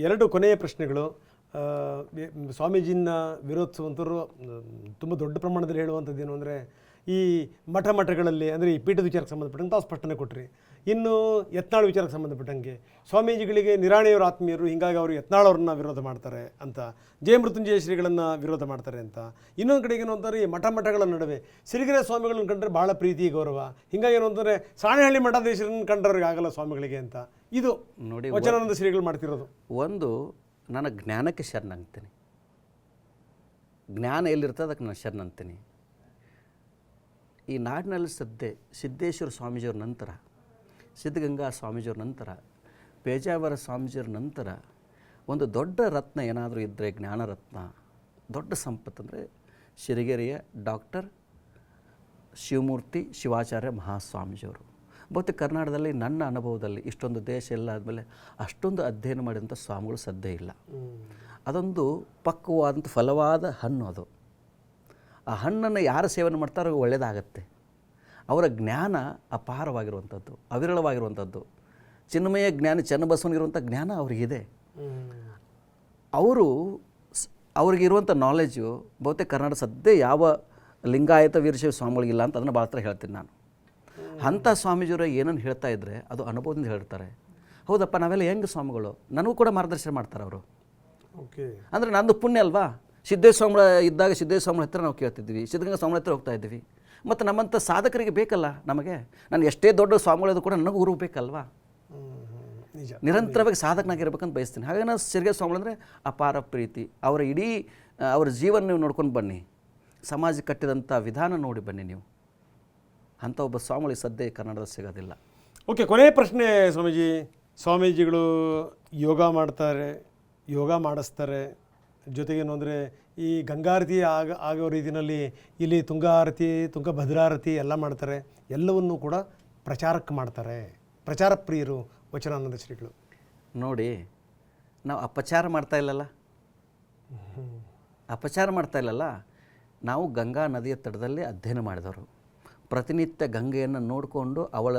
ಎರಡು ಕೊನೆಯ ಪ್ರಶ್ನೆಗಳು ಸ್ವಾಮೀಜಿನ ವಿರೋಧಿಸುವಂಥವ್ರು ತುಂಬ ದೊಡ್ಡ ಪ್ರಮಾಣದಲ್ಲಿ ಹೇಳುವಂಥದ್ದು ಏನು ಅಂದರೆ ಈ ಮಠ ಮಠಗಳಲ್ಲಿ ಅಂದರೆ ಈ ಪೀಠದ ವಿಚಾರಕ್ಕೆ ಸಂಬಂಧಪಟ್ಟಂಗೆ ತಾವು ಸ್ಪಷ್ಟನೆ ಕೊಟ್ರಿ. ಇನ್ನು ಯತ್ನಾಳ್ ವಿಚಾರಕ್ಕೆ ಸಂಬಂಧಪಟ್ಟಂಗೆ ಸ್ವಾಮೀಜಿಗಳಿಗೆ ನಿರಾಣಿಯವರ ಆತ್ಮೀಯರು ಹೀಗಾಗಿ ಅವರು ಯತ್ನಾಳ್ ಅವ್ರನ್ನ ವಿರೋಧ ಮಾಡ್ತಾರೆ ಅಂತ ಜಯ ಮೃತ್ಯುಂಜಯ ಶ್ರೀಗಳನ್ನು ವಿರೋಧ ಮಾಡ್ತಾರೆ ಅಂತ. ಇನ್ನೊಂದು ಕಡೆಗೆ ಏನು ಅಂತಾರೆ ಈ ಮಠ ಮಠಗಳ ನಡುವೆ ಸಿರಿಗೆರೆ ಸ್ವಾಮಿಗಳನ್ನು ಕಂಡ್ರೆ ಭಾಳ ಪ್ರೀತಿ ಗೌರವ. ಹಿಂಗಾಗಿ ಏನು ಅಂತಂದರೆ ಸಾಣೆಹಳ್ಳಿ ಮಠಾಧೀಶರನ್ನು ಕಂಡ್ರವ್ರಿಗೆ ಆಗಲ್ಲ ಸ್ವಾಮಿಗಳಿಗೆ ಅಂತ. ಇದು ನೋಡಿ ವಚನಾನಂದ ಶ್ರೀಗಳು ಮಾಡ್ತಿರೋದು. ಒಂದು ನನ್ನ ಜ್ಞಾನಕ್ಕೆ ಶರಣಾಗ್ತೀನಿ. ಜ್ಞಾನ ಎಲ್ಲಿರ್ತದೆ ಅದಕ್ಕೆ ನಾನು ಶರಣಂತೀನಿ ಈ ನಾಡಿನಲ್ಲಿ ಸದ್ದೆ ಸಿದ್ದೇಶ್ವರ ಸ್ವಾಮೀಜಿಯವ್ರ ನಂತರ ಸಿದ್ಧಗಂಗಾ ಸ್ವಾಮೀಜಿಯವ್ರ ನಂತರ ಪೇಜಾವರ ಸ್ವಾಮೀಜಿಯವ್ರ ನಂತರ ಒಂದು ದೊಡ್ಡ ರತ್ನ ಏನಾದರೂ ಇದ್ದರೆ ಜ್ಞಾನರತ್ನ ದೊಡ್ಡ ಸಂಪತ್ತು ಅಂದರೆ ಸಿರಿಗೆರೆಯ ಡಾಕ್ಟರ್ ಶಿವಮೂರ್ತಿ ಶಿವಾಚಾರ್ಯ ಮಹಾಸ್ವಾಮೀಜಿಯವರು. ಬಹುತೇಕ ಕರ್ನಾಟಕದಲ್ಲಿ ನನ್ನ ಅನುಭವದಲ್ಲಿ ಇಷ್ಟೊಂದು ದೇಶ ಎಲ್ಲ ಆದಮೇಲೆ ಅಷ್ಟೊಂದು ಅಧ್ಯಯನ ಮಾಡಿದಂಥ ಸ್ವಾಮಿಗಳು ಸದ್ದೇ ಇಲ್ಲ. ಅದೊಂದು ಪಕ್ವವಾದಂಥ ಫಲವಾದ ಹಣ್ಣು ಅದು. ಆ ಹಣ್ಣನ್ನು ಯಾರು ಸೇವನೆ ಮಾಡ್ತಾರೋ ಒಳ್ಳೆಯದಾಗತ್ತೆ ಅವರ ಜ್ಞಾನ ಅಪಾರವಾಗಿರುವಂಥದ್ದು ಅವಿರಳವಾಗಿರುವಂಥದ್ದು. ಚಿನ್ಮಯ ಜ್ಞಾನ ಚನ್ನಬಸವನಿಗಿರುವಂಥ ಜ್ಞಾನ ಅವರಿಗಿದೆ. ಅವರು ಅವ್ರಿಗಿರುವಂಥ ನಾಲೆಜು ಬಹುತೇಕ ಕರ್ನಾಟಕ ಸದ್ಯ ಯಾವ ಲಿಂಗಾಯತ ವೀರಶೈವ ಸ್ವಾಮಿಗಳಿಗಿಲ್ಲ ಅಂತ ಅದನ್ನು ಭಾಳ ಹತ್ರ ಹೇಳ್ತೀನಿ ನಾನು. ಅಂಥ ಸ್ವಾಮೀಜಿಯವರು ಏನನ್ನು ಹೇಳ್ತಾ ಇದ್ದರೆ ಅದು ಅನುಭವದಿಂದ ಹೇಳ್ತಾರೆ. ಹೌದಪ್ಪ ನಾವೆಲ್ಲ ಹೆಂಗೆ ಸ್ವಾಮಿಗಳು? ನನಗೂ ಕೂಡ ಮಾರ್ಗದರ್ಶನ ಮಾಡ್ತಾರೆ ಅವರು. ಓಕೆ ಅಂದರೆ ನಂದು ಪುಣ್ಯ ಅಲ್ವಾ? ಸಿದ್ದೇಶ್ವರ ಇದ್ದಾಗ ಸಿದ್ದೇಶ್ವರ ಹತ್ರ ನಾವು ಕೇಳ್ತಿದ್ವಿ. ಸಿದ್ಧಗಂಗಾ ಸ್ವಾಮಿ ಹತ್ರ ಹೋಗ್ತಾ ಇದ್ವಿ. ಮತ್ತು ನಮ್ಮಂಥ ಸಾಧಕರಿಗೆ ಬೇಕಲ್ಲ ನಮಗೆ? ನಾನು ಎಷ್ಟೇ ದೊಡ್ಡ ಸ್ವಾಮಿಗಳಿದ್ರು ಕೂಡ ನನಗೂ ಗುರು ಬೇಕಲ್ವಾ? ನಿಜ. ನಿರಂತರವಾಗಿ ಸಾಧಕನಾಗಿರ್ಬೇಕಂತ ಬಯಸ್ತೀನಿ. ಹಾಗಾಗಿ ನಾನು ಸಿರ್ಗೆ ಸ್ವಾಮಿಗಳು ಅಂದರೆ ಅಪಾರ ಪ್ರೀತಿ. ಅವರ ಇಡೀ ಅವರ ಜೀವನ ನೀವು ನೋಡ್ಕೊಂಡು ಬನ್ನಿ. ಸಮಾಜ ಕಟ್ಟಿದಂಥ ವಿಧಾನ ನೋಡಿ ಬನ್ನಿ ನೀವು. ಅಂಥ ಒಬ್ಬ ಸ್ವಾಮಿಗಳಿಗೆ ಸದ್ಯ ಕನ್ನಡದಲ್ಲಿ ಸಿಗೋದಿಲ್ಲ. ಓಕೆ ಕೊನೆಯ ಪ್ರಶ್ನೆ ಸ್ವಾಮೀಜಿ. ಸ್ವಾಮೀಜಿಗಳು ಯೋಗ ಮಾಡ್ತಾರೆ ಯೋಗ ಮಾಡಿಸ್ತಾರೆ. ಜೊತೆಗೇನು ಅಂದರೆ ಈ ಗಂಗಾರತಿ ಆಗ ಆಗೋ ರೀತಿಯಲ್ಲಿ ಇಲ್ಲಿ ತುಂಗಾರತಿ ತುಂಗಭದ್ರಾರತಿ ಎಲ್ಲ ಮಾಡ್ತಾರೆ. ಎಲ್ಲವನ್ನೂ ಕೂಡ ಪ್ರಚಾರಕ್ಕೆ ಮಾಡ್ತಾರೆ. ಪ್ರಚಾರ ಪ್ರಿಯರು ವಚನಾನಂದ ಶ್ರೀಗಳು. ನೋಡಿ, ನಾವು ಅಪಚಾರ ಮಾಡ್ತಾ ಇಲ್ಲಲ್ಲ? ಅಪಚಾರ ಮಾಡ್ತಾ ಇಲ್ಲಲ್ಲ? ನಾವು ಗಂಗಾ ನದಿಯ ತಡದಲ್ಲಿ ಅಧ್ಯಯನ ಮಾಡಿದವರು. ಪ್ರತಿನಿತ್ಯ ಗಂಗೆಯನ್ನು ನೋಡಿಕೊಂಡು ಅವಳ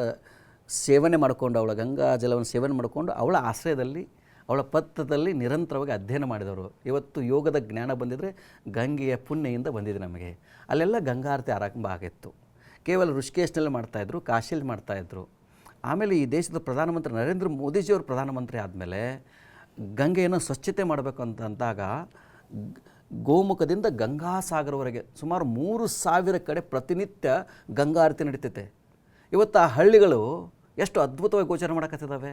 ಸೇವನೆ ಮಾಡಿಕೊಂಡು, ಅವಳ ಗಂಗಾ ಜಲವನ್ನು ಸೇವನೆ ಮಾಡಿಕೊಂಡು ಅವಳ ಆಶ್ರಯದಲ್ಲಿ ಅವಳ ಪತ್ರದಲ್ಲಿ ನಿರಂತರವಾಗಿ ಅಧ್ಯಯನ ಮಾಡಿದವರು. ಇವತ್ತು ಯೋಗದ ಜ್ಞಾನ ಬಂದಿದ್ದರೆ ಗಂಗೆಯ ಪುಣ್ಯದಿಂದ ಬಂದಿದೆ ನಮಗೆ. ಅಲ್ಲೆಲ್ಲ ಗಂಗಾರತಿ ಆರಂಭ ಆಗಿತ್ತು. ಕೇವಲ ಋಷಿಕೇಶ್ನಲ್ಲಿ ಮಾಡ್ತಾಯಿದ್ರು ಕಾಶಿಯಲ್ಲಿ ಮಾಡ್ತಾಯಿದ್ರು ಆಮೇಲೆ ಈ ದೇಶದ ಪ್ರಧಾನಮಂತ್ರಿ ನರೇಂದ್ರ ಮೋದಿಜಿಯವರು ಪ್ರಧಾನಮಂತ್ರಿ ಆದಮೇಲೆ ಗಂಗೆಯನ್ನು ಸ್ವಚ್ಛತೆ ಮಾಡಬೇಕು ಅಂತಂದಾಗ ಗೋಮುಖದಿಂದ ಗಂಗಾಸಾಗರವರೆಗೆ ಸುಮಾರು ಮೂರು ಸಾವಿರ ಕಡೆ ಪ್ರತಿನಿತ್ಯ ಗಂಗಾರತಿ ನಡೀತೈತೆ. ಇವತ್ತು ಆ ಹಳ್ಳಿಗಳು ಎಷ್ಟು ಅದ್ಭುತವಾಗಿ ಗೋಚರ ಮಾಡಕತ್ತಿದ್ದಾವೆ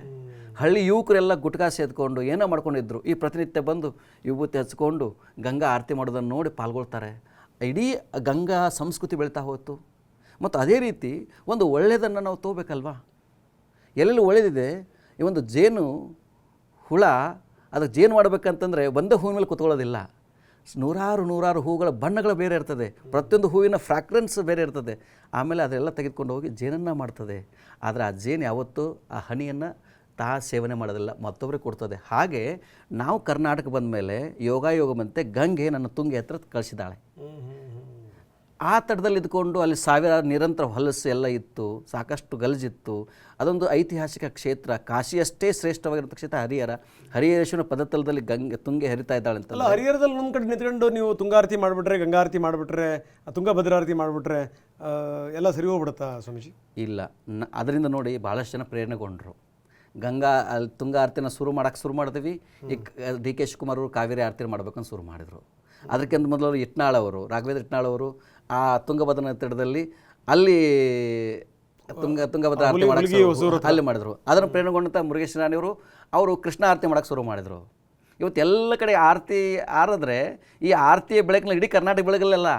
ಹಳ್ಳಿ ಯುವಕರೆಲ್ಲ ಗುಟ್ಕಾ ಸೇದ್ಕೊಂಡು ಏನೋ ಮಾಡ್ಕೊಂಡಿದ್ರು. ಈ ಪ್ರತಿನಿತ್ಯ ಬಂದು ವಿಭೂತಿ ಹಚ್ಕೊಂಡು ಗಂಗಾ ಆರತಿ ಮಾಡೋದನ್ನು ನೋಡಿ ಪಾಲ್ಗೊಳ್ತಾರೆ. ಇಡೀ ಗಂಗಾ ಸಂಸ್ಕೃತಿ ಬೆಳೀತಾ ಹೋಯ್ತು. ಮತ್ತು ಅದೇ ರೀತಿ ಒಂದು ಒಳ್ಳೆಯದನ್ನು ನಾವು ತೋಬೇಕಲ್ವಾ ಎಲ್ಲೆಲ್ಲಿ ಒಳ್ಳೆಯದಿದೆ ಈ ಒಂದು ಜೇನು ಹುಳ, ಅದಕ್ಕೆ ಜೇನು ಮಾಡಬೇಕಂತಂದರೆ ಒಂದೇ ಹೂವಿನ ಮೇಲೆ ಕುತ್ಕೊಳ್ಳೋದಿಲ್ಲ. ನೂರಾರು ನೂರಾರು ಹೂಗಳ ಬಣ್ಣಗಳು ಬೇರೆ ಇರ್ತದೆ. ಪ್ರತಿಯೊಂದು ಹೂವಿನ ಫ್ರಾಕ್ರೆನ್ಸ್ ಬೇರೆ ಇರ್ತದೆ. ಆಮೇಲೆ ಅದೆಲ್ಲ ತೆಗೆದುಕೊಂಡು ಹೋಗಿ ಜೇನನ್ನು ಮಾಡ್ತದೆ. ಆದರೆ ಆ ಜೇನು ಯಾವತ್ತೂ ಆ ಹನಿಯನ್ನು ತಾ ಸೇವನೆ ಮಾಡೋದಿಲ್ಲ ಮತ್ತೊಬ್ಬರಿಗೆ ಕೊಡ್ತದೆ. ಹಾಗೆ ನಾವು ಕರ್ನಾಟಕ ಬಂದ ಮೇಲೆ ಯೋಗ ಯೋಗ ಬಂತೆ ಗಂಗೆ ನನ್ನ ತುಂಗೆ ಹತ್ರ ಕಳಿಸಿದ್ದಾಳೆ. ಆ ತಡದಲ್ಲಿ ಇದ್ಕೊಂಡು ಅಲ್ಲಿ ಸಾವಿರಾರು ನಿರಂತರ ಹೊಲಸು ಎಲ್ಲ ಇತ್ತು ಸಾಕಷ್ಟು ಗಲಜಿತ್ತು. ಅದೊಂದು ಐತಿಹಾಸಿಕ ಕ್ಷೇತ್ರ. ಕಾಶಿಯಷ್ಟೇ ಶ್ರೇಷ್ಠವಾಗಿರೋ ಕ್ಷೇತ್ರ ಹರಿಹರ. ಹರಿಹರೇಶ್ವರ ಪದತಲದಲ್ಲಿ ಗಂಗೆ ತುಂಗೆ ಹರಿತಾ ಇದ್ದಾಳೆ ಅಂತ ಅಲ್ಲ ಹರಿಹರದಲ್ಲಿ ನಮ್ಮ ಕಡೆ ನಿಂತ್ಕೊಂಡು ನೀವು ತುಂಗಾರತಿ ಮಾಡಿಬಿಟ್ರೆ ಗಂಗಾರತಿ ಮಾಡಿಬಿಟ್ರೆ ತುಂಗಭದ್ರಾರತಿ ಮಾಡಿಬಿಟ್ರೆ ಎಲ್ಲ ಸರಿ ಹೋಗ್ಬಿಡುತ್ತಾ ಸ್ವಾಮೀಜಿ? ಇಲ್ಲ. ಅದರಿಂದ ನೋಡಿ ಭಾಳಷ್ಟು ಜನ ಪ್ರೇರಣೆಗೊಂಡರು. ಗಂಗಾ ಅಲ್ಲಿ ತುಂಗಾ ಆರತಿನ ಶುರು ಮಾಡೋಕ್ಕೆ ಶುರು ಮಾಡಿದ್ವಿ ಈ ಡಿ ಕೆ ಶಿವಕುಮಾರ್ ಅವರು ಕಾವೇರಿ ಆರತಿ ಮಾಡ್ಬೇಕಂತ ಶುರು ಮಾಡಿದರು. ಅದಕ್ಕಿಂತ ಮೊದಲು ಇಟ್ನಾಳ್ ಅವರು ರಾಘವೇಂದ್ರ ಇಟ್ನಾಳ್ ಅವರು ಆ ತುಂಗಭದ್ರಾ ತಟದಲ್ಲಿ ಅಲ್ಲಿ ತುಂಗ ತುಂಗಭದ್ರ ಆರತಿ ಮಾಡಕ್ಕೆ ಅಲ್ಲಿ ಮಾಡಿದ್ರು. ಅದನ್ನು ಪ್ರೇರಣೆಗೊಂಡಂಥ ಮುರುಗೇಶ್ ರಾಣಿಯವರು ಅವರು ಕೃಷ್ಣ ಆರತಿ ಮಾಡೋಕ್ಕೆ ಶುರು ಮಾಡಿದರು. ಇವತ್ತು ಎಲ್ಲ ಕಡೆ ಆರತಿ ಆರಿದ್ರೆ ಈ ಆರತಿಯ ಬೆಳಕಿನ ಇಡೀ ಕರ್ನಾಟಕ ಬೆಳಗಲ್ಲ